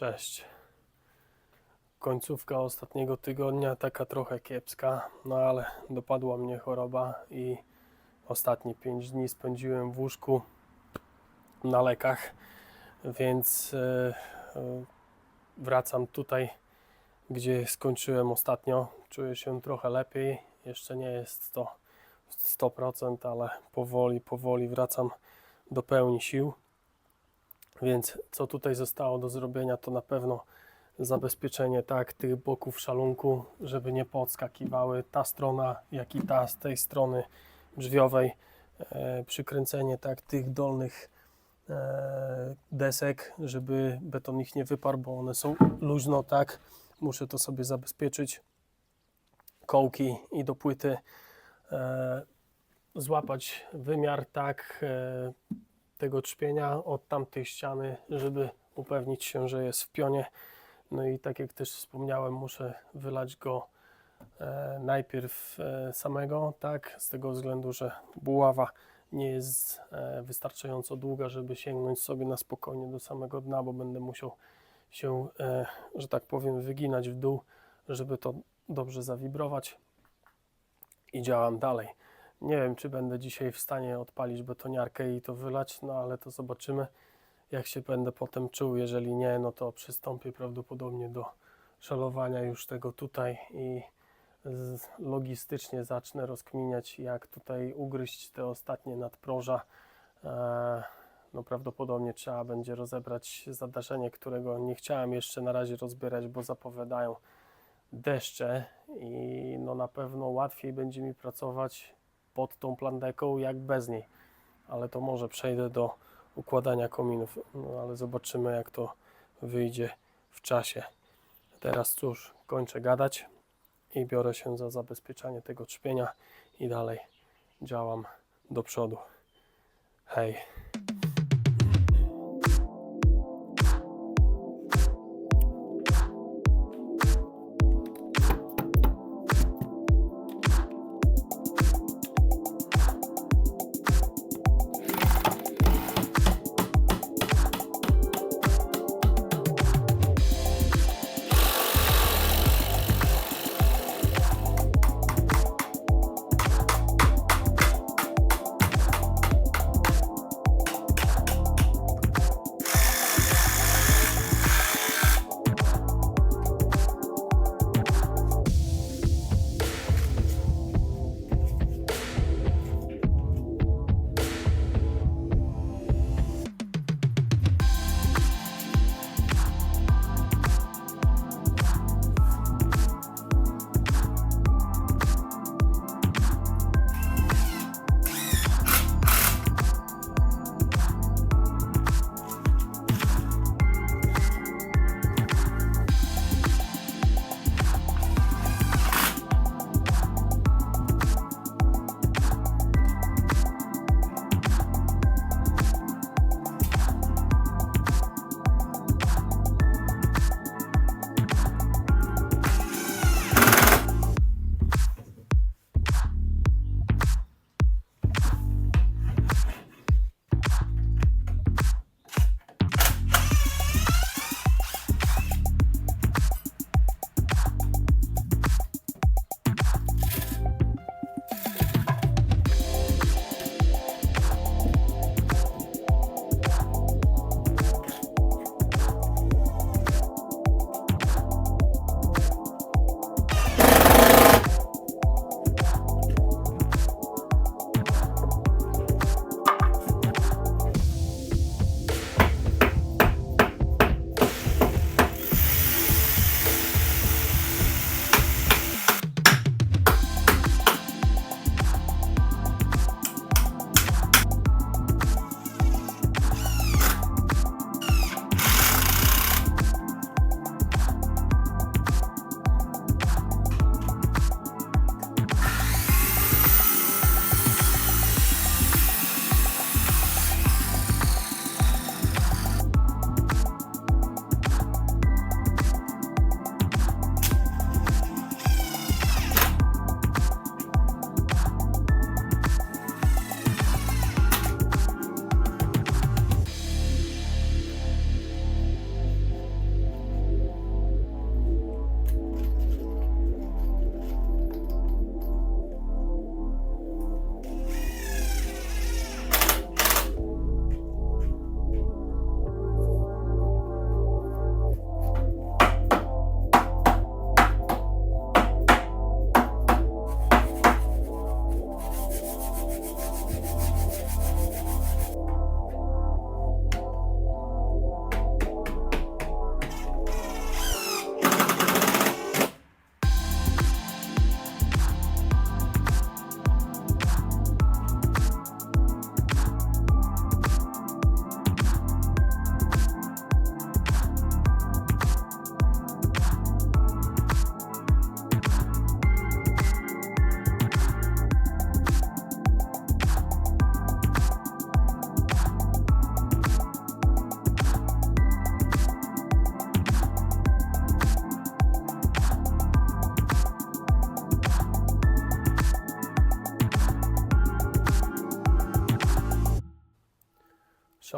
Cześć. Końcówka ostatniego tygodnia taka trochę kiepska, no ale dopadła mnie choroba i ostatnie 5 dni spędziłem w łóżku na lekach, więc e, e, wracam tutaj, gdzie skończyłem ostatnio. Czuję się trochę lepiej, jeszcze nie jest to 100%, ale powoli, powoli wracam do pełni sił. Więc co tutaj zostało do zrobienia, to na pewno zabezpieczenie tak tych boków szalunku, żeby nie podskakiwały ta strona, jak i ta z tej strony drzwiowej. E, przykręcenie tak tych dolnych e, desek, żeby beton ich nie wyparł, bo one są luźno, tak. Muszę to sobie zabezpieczyć. Kołki i do płyty e, złapać wymiar tak e, tego trzpienia od tamtej ściany, żeby upewnić się, że jest w pionie. No i tak jak też wspomniałem, muszę wylać go e, najpierw e, samego, tak, z tego względu, że buława nie jest e, wystarczająco długa, żeby sięgnąć sobie na spokojnie do samego dna, bo będę musiał się, e, że tak powiem, wyginać w dół, żeby to dobrze zawibrować i działam dalej. Nie wiem, czy będę dzisiaj w stanie odpalić betoniarkę i to wylać, no ale to zobaczymy, jak się będę potem czuł. Jeżeli nie, no to przystąpię prawdopodobnie do szalowania już tego tutaj i logistycznie zacznę rozkminiać, jak tutaj ugryźć te ostatnie nadproża. E, No prawdopodobnie trzeba będzie rozebrać zadarzenie, którego nie chciałem jeszcze na razie rozbierać, bo zapowiadają deszcze i no na pewno łatwiej będzie mi pracować pod tą plandeką jak bez niej. Ale to może przejdę do układania kominów, no ale zobaczymy jak to wyjdzie w czasie. Teraz cóż, kończę gadać i biorę się za zabezpieczanie tego trzpienia i dalej działam do przodu. Hej.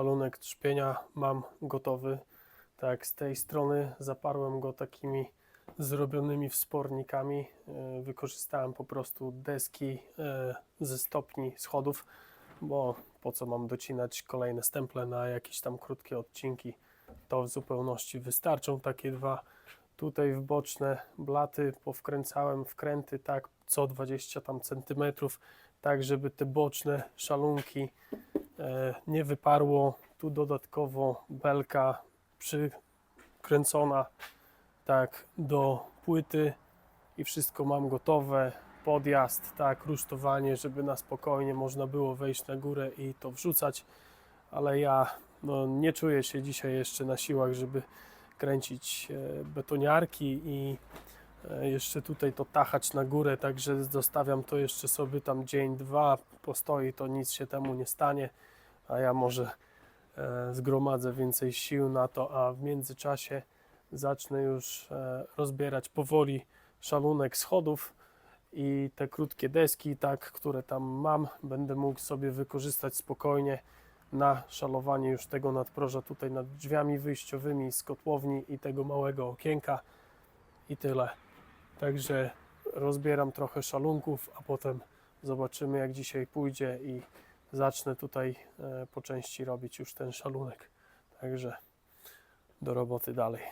Szalunek trzpienia mam gotowy. Tak, z tej strony zaparłem go takimi zrobionymi wspornikami. E, Wykorzystałem po prostu deski e, ze stopni schodów, bo po co mam docinać kolejne stemple na jakieś tam krótkie odcinki. To w zupełności wystarczą takie dwa. Tutaj w boczne blaty powkręcałem wkręty tak co 20 tam centymetrów, tak żeby te boczne szalunki e, nie wyparło. Tu dodatkowo belka przykręcona tak do płyty i wszystko mam gotowe. Podjazd, tak, rusztowanie, żeby na spokojnie można było wejść na górę i to wrzucać, ale ja no, nie czuję się dzisiaj jeszcze na siłach, żeby kręcić e, betoniarki i jeszcze tutaj to tachać na górę, także zostawiam to jeszcze sobie tam dzień, dwa, postoi, to nic się temu nie stanie, a ja może e, zgromadzę więcej sił na to, a w międzyczasie zacznę już e, rozbierać powoli szalunek schodów i te krótkie deski, tak, które tam mam, będę mógł sobie wykorzystać spokojnie na szalowanie już tego nadproża tutaj nad drzwiami wyjściowymi z kotłowni i tego małego okienka i tyle. Także rozbieram trochę szalunków, a potem zobaczymy jak dzisiaj pójdzie i zacznę tutaj e, po części robić już ten szalunek. Także do roboty dalej.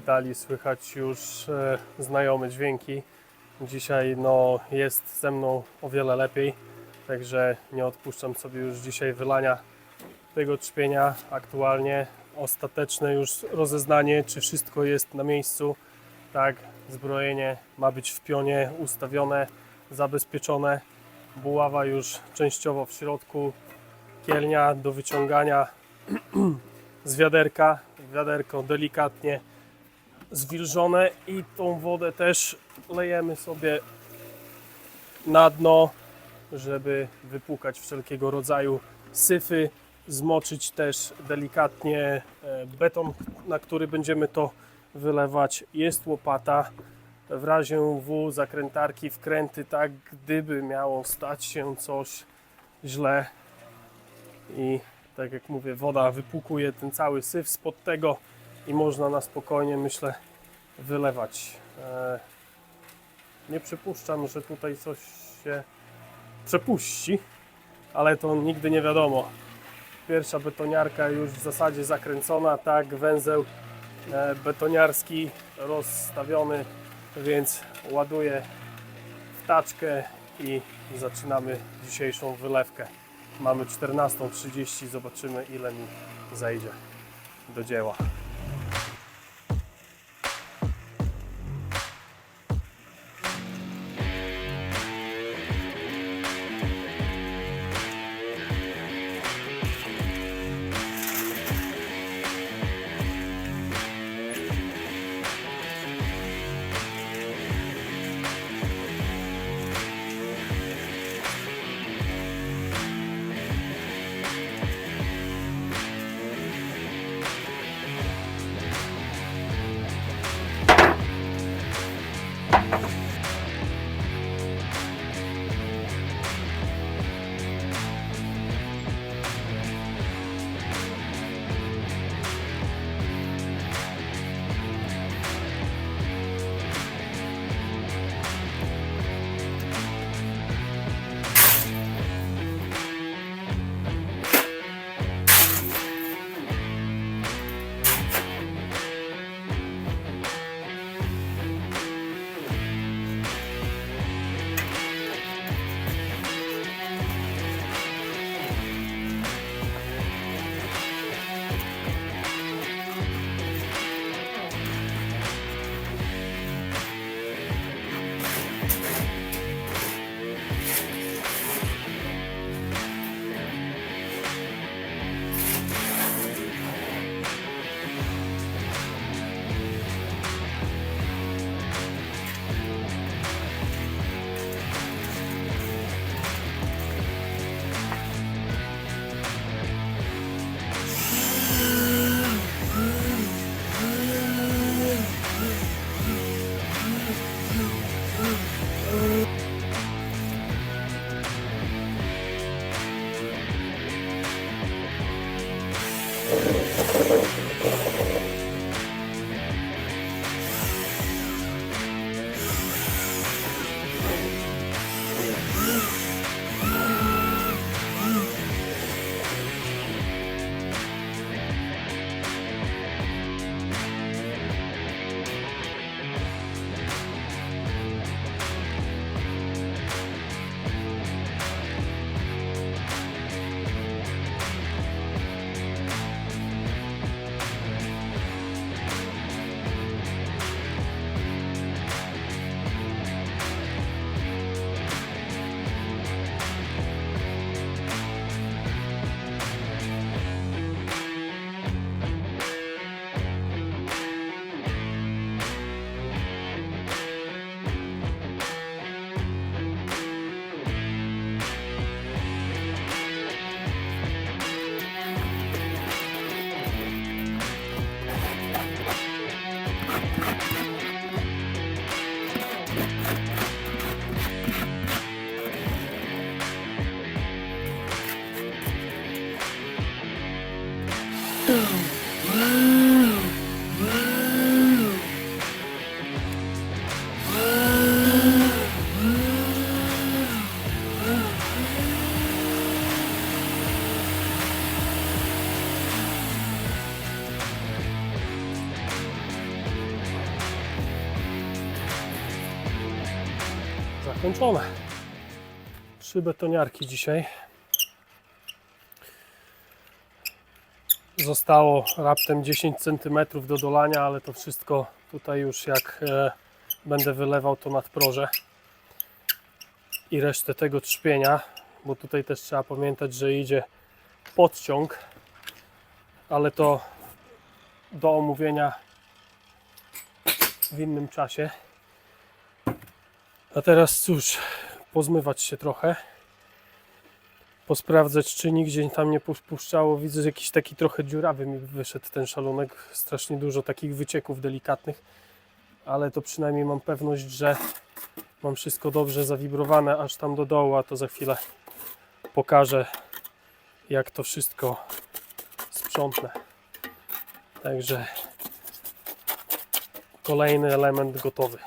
Oddali słychać już e, znajome dźwięki. Dzisiaj no, jest ze mną o wiele lepiej, także nie odpuszczam sobie już dzisiaj wylania tego trzpienia. Aktualnie ostateczne już rozeznanie, czy wszystko jest na miejscu. Tak, zbrojenie ma być w pionie ustawione, zabezpieczone. Buława już częściowo w środku, kielnia do wyciągania z wiaderka. Wiaderko delikatnie zwilżone i tą wodę też lejemy sobie na dno, żeby wypłukać wszelkiego rodzaju syfy, zmoczyć też delikatnie e, beton, na który będziemy to wylewać. Jest łopata. W razie W zakrętarki, wkręty, tak gdyby miało stać się coś źle i tak jak mówię, woda wypłukuje ten cały syf spod tego i można na spokojnie, myślę, wylewać. E, Nie przypuszczam, że tutaj coś się przepuści, ale to nigdy nie wiadomo. Pierwsza betoniarka już w zasadzie zakręcona, tak, węzeł e, betoniarski rozstawiony, więc ładuję w taczkę i zaczynamy dzisiejszą wylewkę. Mamy 14.30, zobaczymy ile mi zejdzie do dzieła. Skończone. Trzy betoniarki dzisiaj. Zostało raptem 10 cm do dolania, ale to wszystko tutaj już jak e, będę wylewał to nadproże i resztę tego trzpienia, bo tutaj też trzeba pamiętać, że idzie podciąg, ale to do omówienia w innym czasie. A teraz cóż, pozmywać się trochę. Posprawdzać, czy nigdzie tam nie puszczało. Widzę, że jakiś taki trochę dziurawy mi wyszedł ten szalonek. Strasznie dużo takich wycieków delikatnych, ale to przynajmniej mam pewność, że mam wszystko dobrze zawibrowane aż tam do dołu, a to za chwilę pokażę, jak to wszystko sprzątnę. Także kolejny element gotowy.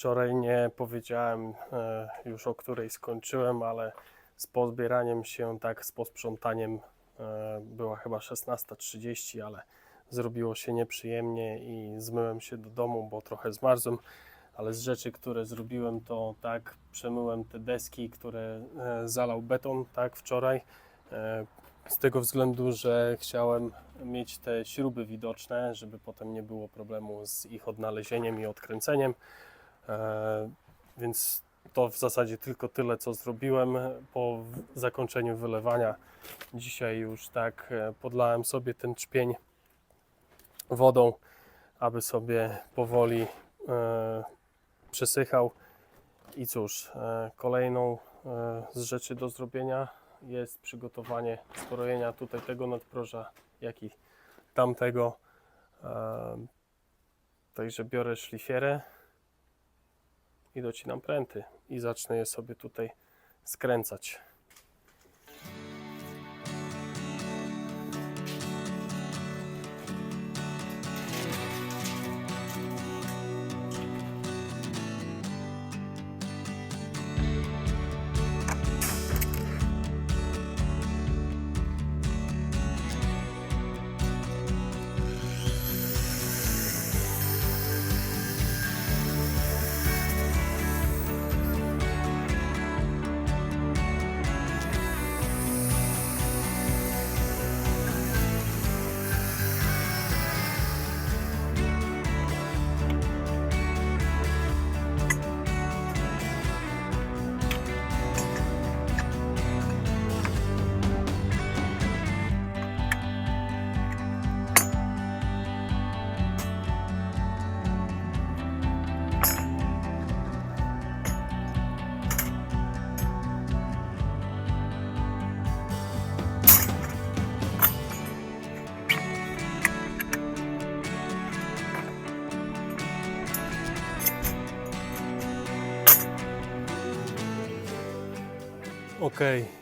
Wczoraj nie powiedziałem e, już o której skończyłem, ale z pozbieraniem się, tak z posprzątaniem e, była chyba 16.30, ale zrobiło się nieprzyjemnie i zmyłem się do domu, bo trochę zmarzłem. Ale z rzeczy, które zrobiłem, to tak przemyłem te deski, które e, zalał beton, tak wczoraj. Z tego względu, że chciałem mieć te śruby widoczne, żeby potem nie było problemu z ich odnalezieniem i odkręceniem. E, Więc to w zasadzie tylko tyle, co zrobiłem po zakończeniu wylewania. Dzisiaj już tak e, podlałem sobie ten czpień wodą, aby sobie powoli e, przesychał. I cóż, kolejną z rzeczy do zrobienia jest przygotowanie skrojenia tutaj tego nadproża, jak i tamtego. Także biorę szlifierę i docinam pręty i zacznę je sobie tutaj skręcać.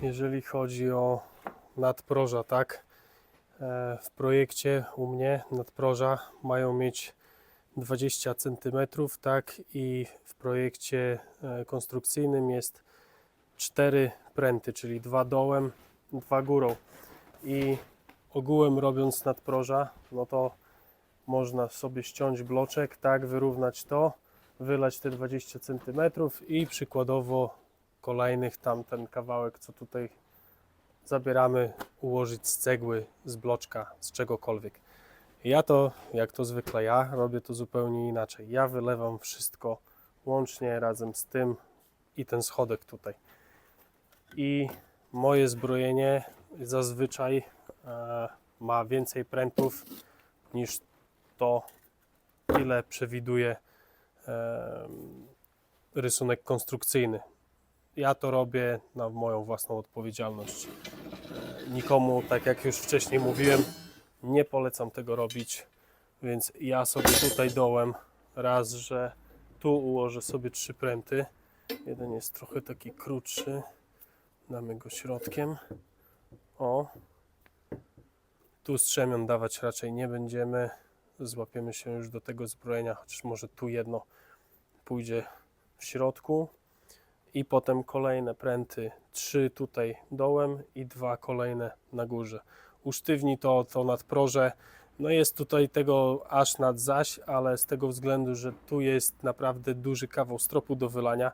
Jeżeli chodzi o nadproża, tak? E, W projekcie u mnie nadproża mają mieć 20 cm, tak? I w projekcie e, konstrukcyjnym jest 4 pręty, czyli dwa dołem, dwa górą. I ogółem robiąc nadproża, no to można sobie ściąć bloczek, tak? Wyrównać to, wylać te 20 cm i przykładowo kolejnych tam ten kawałek, co tutaj zabieramy, ułożyć z cegły, z bloczka, z czegokolwiek. Ja to, jak to zwykle ja, robię to zupełnie inaczej. Ja wylewam wszystko łącznie razem z tym i ten schodek tutaj. I moje zbrojenie zazwyczaj e, ma więcej prętów niż to, ile przewiduje e, rysunek konstrukcyjny ja to robię na moją własną odpowiedzialność. E, Nikomu, tak jak już wcześniej mówiłem, nie polecam tego robić, więc ja sobie tutaj dołem raz, że tu ułożę sobie trzy pręty. Jeden jest trochę taki krótszy, damy go środkiem. O, tu strzemion dawać raczej nie będziemy. Złapiemy się już do tego zbrojenia, chociaż może tu jedno pójdzie w środku i potem kolejne pręty, trzy tutaj dołem i dwa kolejne na górze. Usztywni to, to nadproże. No jest tutaj tego aż nad zaś, ale z tego względu, że tu jest naprawdę duży kawał stropu do wylania,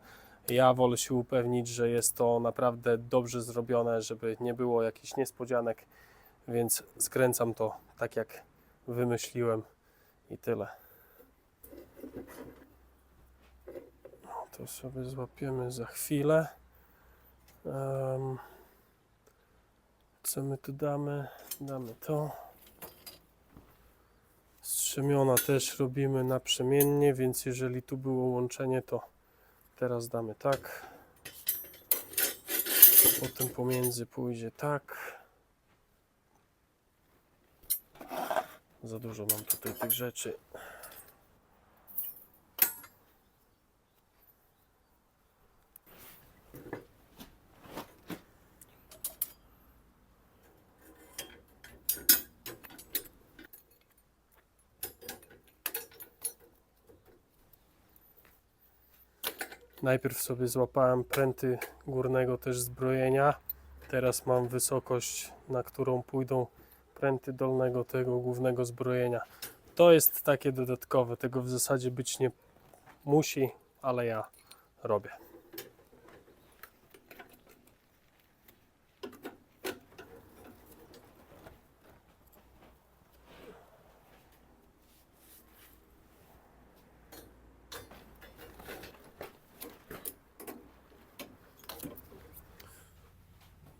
ja wolę się upewnić, że jest to naprawdę dobrze zrobione, żeby nie było jakichś niespodzianek, więc skręcam to tak jak wymyśliłem i tyle. To sobie złapiemy za chwilę. Em, co my tu damy? Damy to. Strzemiona też robimy naprzemiennie, więc jeżeli tu było łączenie, to teraz damy tak. Potem pomiędzy pójdzie tak. Za dużo mam tutaj tych rzeczy. Najpierw sobie złapałem pręty górnego też zbrojenia. Teraz mam wysokość, na którą pójdą pręty dolnego tego głównego zbrojenia. To jest takie dodatkowe, tego w zasadzie być nie musi, ale ja robię.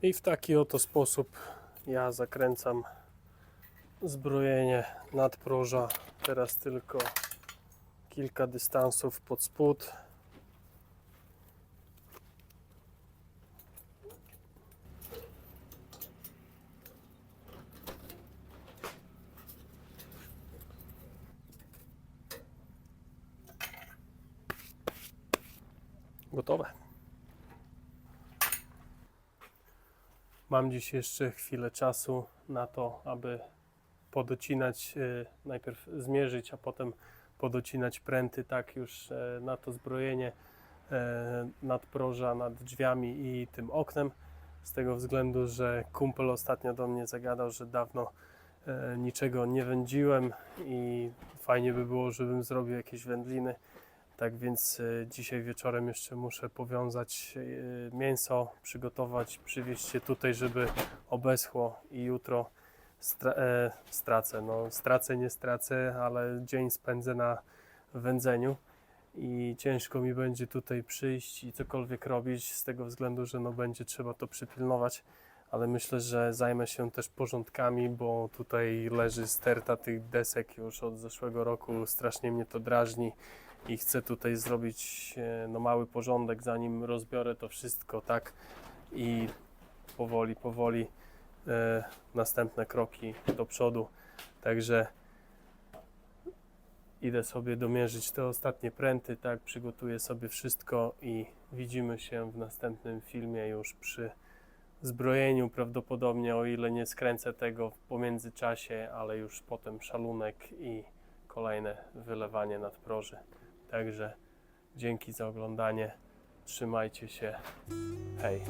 I w taki oto sposób ja zakręcam zbrojenie nadproża. Teraz tylko kilka dystansów pod spód. Gotowe. Mam dziś jeszcze chwilę czasu na to, aby podocinać, e, najpierw zmierzyć, a potem podocinać pręty, tak już e, na to zbrojenie e, nadproża nad drzwiami i tym oknem. Z tego względu, że kumpel ostatnio do mnie zagadał, że dawno niczego nie wędziłem i fajnie by było, żebym zrobił jakieś wędliny. Tak więc e, dzisiaj wieczorem jeszcze muszę powiązać e, mięso, przygotować, przywieźć je tutaj, żeby obeschło i jutro stra e, stracę. No, stracę, nie stracę, ale dzień spędzę na wędzeniu i ciężko mi będzie tutaj przyjść i cokolwiek robić z tego względu, że no będzie trzeba to przypilnować, ale myślę, że zajmę się też porządkami, bo tutaj leży sterta tych desek już od zeszłego roku, strasznie mnie to drażni i chcę tutaj zrobić e, no, mały porządek, zanim rozbiorę to wszystko, tak? I powoli, powoli e, następne kroki do przodu. Także idę sobie domierzyć te ostatnie pręty, tak? Przygotuję sobie wszystko i widzimy się w następnym filmie już przy zbrojeniu prawdopodobnie, o ile nie skręcę tego w pomiędzyczasie, ale już potem szalunek i kolejne wylewanie nadproży. Także dzięki za oglądanie. Trzymajcie się. Hej.